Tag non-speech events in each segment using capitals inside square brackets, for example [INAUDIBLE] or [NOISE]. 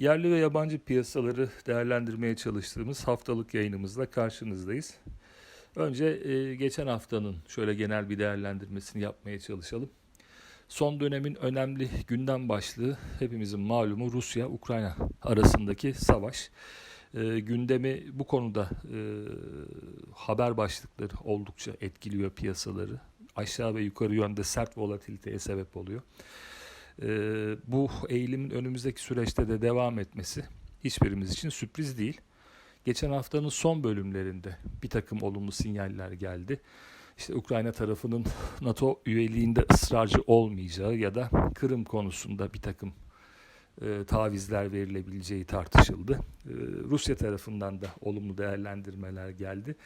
Yerli ve yabancı piyasaları değerlendirmeye çalıştığımız haftalık yayınımızla karşınızdayız. Önce e, geçen haftanın şöyle genel bir değerlendirmesini yapmaya çalışalım. Son dönemin önemli gündem başlığı hepimizin malumu Rusya-Ukrayna arasındaki savaş. E, gündemi bu konuda e, haber başlıkları oldukça etkiliyor piyasaları. Aşağı ve yukarı yönde sert volatiliteye sebep oluyor. E, bu eğilimin önümüzdeki süreçte de devam etmesi hiçbirimiz için sürpriz değil. Geçen haftanın son bölümlerinde bir takım olumlu sinyaller geldi. İşte Ukrayna tarafının [LAUGHS] NATO üyeliğinde ısrarcı olmayacağı ya da Kırım konusunda bir takım e, tavizler verilebileceği tartışıldı. E, Rusya tarafından da olumlu değerlendirmeler geldi.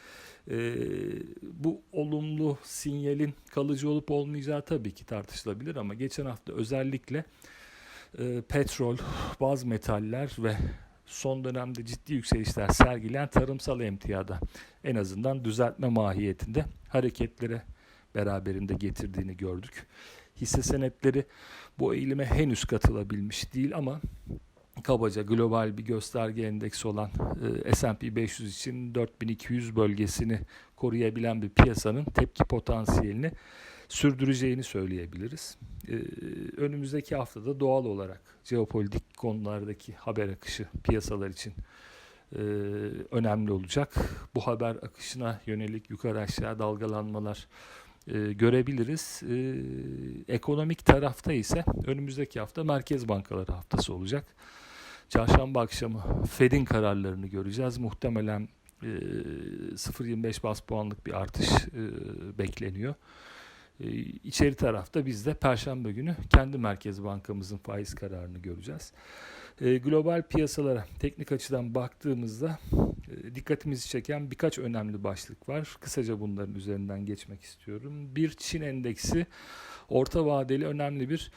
E, bu olumlu sinyalin kalıcı olup olmayacağı tabii ki tartışılabilir ama geçen hafta özellikle e, petrol, bazı metaller ve son dönemde ciddi yükselişler sergileyen tarımsal emtiyada en azından düzeltme mahiyetinde hareketlere beraberinde getirdiğini gördük. Hisse senetleri bu eğilime henüz katılabilmiş değil ama kabaca global bir gösterge endeksi olan e, S&P 500 için 4200 bölgesini koruyabilen bir piyasanın tepki potansiyelini sürdüreceğini söyleyebiliriz. Ee, önümüzdeki haftada doğal olarak jeopolitik konulardaki haber akışı piyasalar için e, önemli olacak. Bu haber akışına yönelik yukarı aşağı dalgalanmalar e, görebiliriz. E, ekonomik tarafta ise önümüzdeki hafta Merkez Bankaları haftası olacak. Çarşamba akşamı Fed'in kararlarını göreceğiz. Muhtemelen e, 0.25 bas puanlık bir artış e, bekleniyor. E, içeri tarafta biz de Perşembe günü kendi Merkez Bankamızın faiz kararını göreceğiz. E, global piyasalara teknik açıdan baktığımızda e, dikkatimizi çeken birkaç önemli başlık var. Kısaca bunların üzerinden geçmek istiyorum. Bir Çin endeksi orta vadeli önemli bir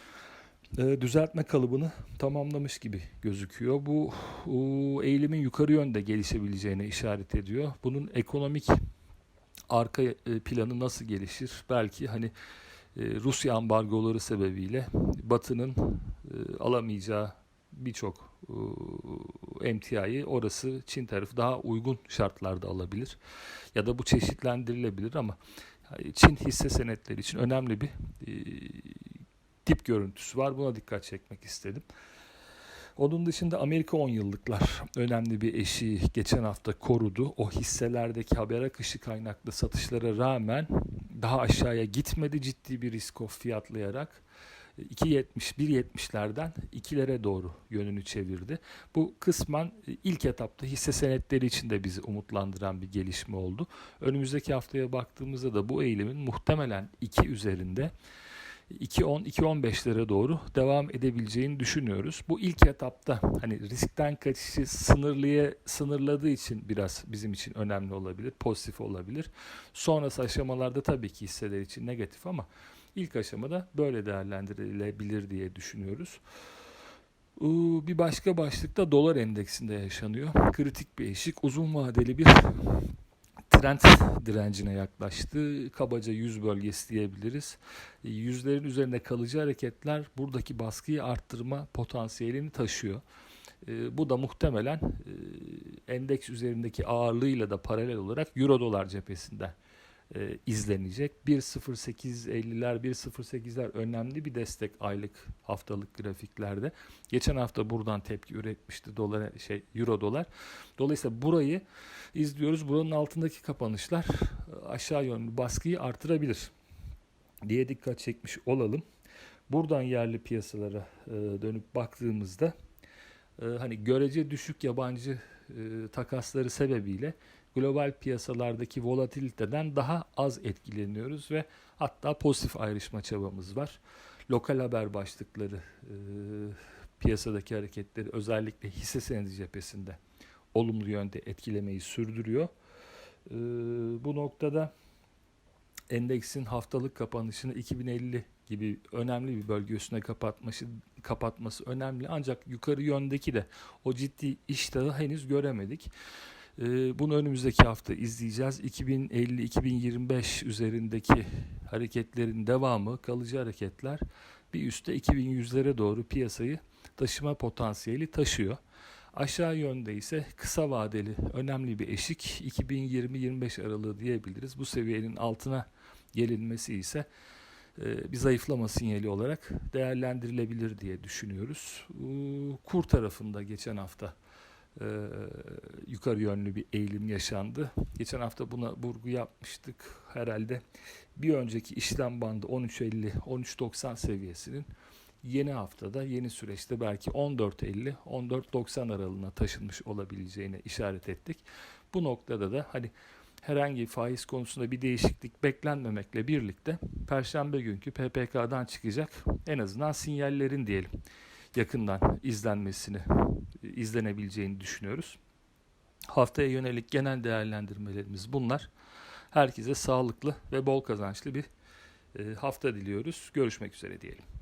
e, düzeltme kalıbını tamamlamış gibi gözüküyor. Bu eğilimin yukarı yönde gelişebileceğine işaret ediyor. Bunun ekonomik arka e, planı nasıl gelişir? Belki hani Rusya ambargoları sebebiyle Batı'nın alamayacağı birçok emtiayı orası Çin tarafı daha uygun şartlarda alabilir. Ya da bu çeşitlendirilebilir ama Çin hisse senetleri için önemli bir dip görüntüsü var. Buna dikkat çekmek istedim. Onun dışında Amerika 10 yıllıklar önemli bir eşiği geçen hafta korudu. O hisselerdeki haber akışı kaynaklı satışlara rağmen daha aşağıya gitmedi ciddi bir risk fiyatlayarak. 2.70 1.70'lerden 2'lere doğru yönünü çevirdi. Bu kısmen ilk etapta hisse senetleri için de bizi umutlandıran bir gelişme oldu. Önümüzdeki haftaya baktığımızda da bu eğilimin muhtemelen 2 üzerinde 2.10-2.15'lere doğru devam edebileceğini düşünüyoruz. Bu ilk etapta hani riskten kaçışı sınırlıya sınırladığı için biraz bizim için önemli olabilir, pozitif olabilir. Sonrası aşamalarda tabii ki hisseler için negatif ama ilk aşamada böyle değerlendirilebilir diye düşünüyoruz. Bir başka başlıkta dolar endeksinde yaşanıyor. Kritik bir eşik, uzun vadeli bir trend direncine yaklaştı. Kabaca 100 bölgesi diyebiliriz. Yüzlerin üzerinde kalıcı hareketler buradaki baskıyı arttırma potansiyelini taşıyor. E, bu da muhtemelen e, endeks üzerindeki ağırlığıyla da paralel olarak euro dolar cephesinden e, izlenecek. 1.0850'ler 1.08'ler önemli bir destek aylık haftalık grafiklerde. Geçen hafta buradan tepki üretmişti dolar şey euro dolar. Dolayısıyla burayı izliyoruz. Buranın altındaki kapanışlar e, aşağı yönlü baskıyı artırabilir diye dikkat çekmiş olalım. Buradan yerli piyasalara e, dönüp baktığımızda e, hani görece düşük yabancı e, takasları sebebiyle global piyasalardaki volatiliteden daha az etkileniyoruz ve hatta pozitif ayrışma çabamız var. Lokal haber başlıkları e, piyasadaki hareketleri özellikle hisse senedi cephesinde olumlu yönde etkilemeyi sürdürüyor. E, bu noktada endeksin haftalık kapanışını 2050 gibi önemli bir bölge üstüne kapatması kapatması önemli. Ancak yukarı yöndeki de o ciddi iştahı henüz göremedik. Ee, bunu önümüzdeki hafta izleyeceğiz. 2050-2025 üzerindeki hareketlerin devamı, kalıcı hareketler bir üstte 2100'lere doğru piyasayı taşıma potansiyeli taşıyor. Aşağı yönde ise kısa vadeli önemli bir eşik 2020-25 aralığı diyebiliriz. Bu seviyenin altına gelinmesi ise e, bir zayıflama sinyali olarak değerlendirilebilir diye düşünüyoruz. Kur tarafında geçen hafta e, yukarı yönlü bir eğilim yaşandı. Geçen hafta buna vurgu yapmıştık. Herhalde bir önceki işlem bandı 13.50-13.90 seviyesinin yeni haftada, yeni süreçte belki 14.50-14.90 aralığına taşınmış olabileceğine işaret ettik. Bu noktada da hani herhangi faiz konusunda bir değişiklik beklenmemekle birlikte Perşembe günkü PPK'dan çıkacak en azından sinyallerin diyelim yakından izlenmesini, izlenebileceğini düşünüyoruz. Haftaya yönelik genel değerlendirmelerimiz bunlar. Herkese sağlıklı ve bol kazançlı bir e, hafta diliyoruz. Görüşmek üzere diyelim.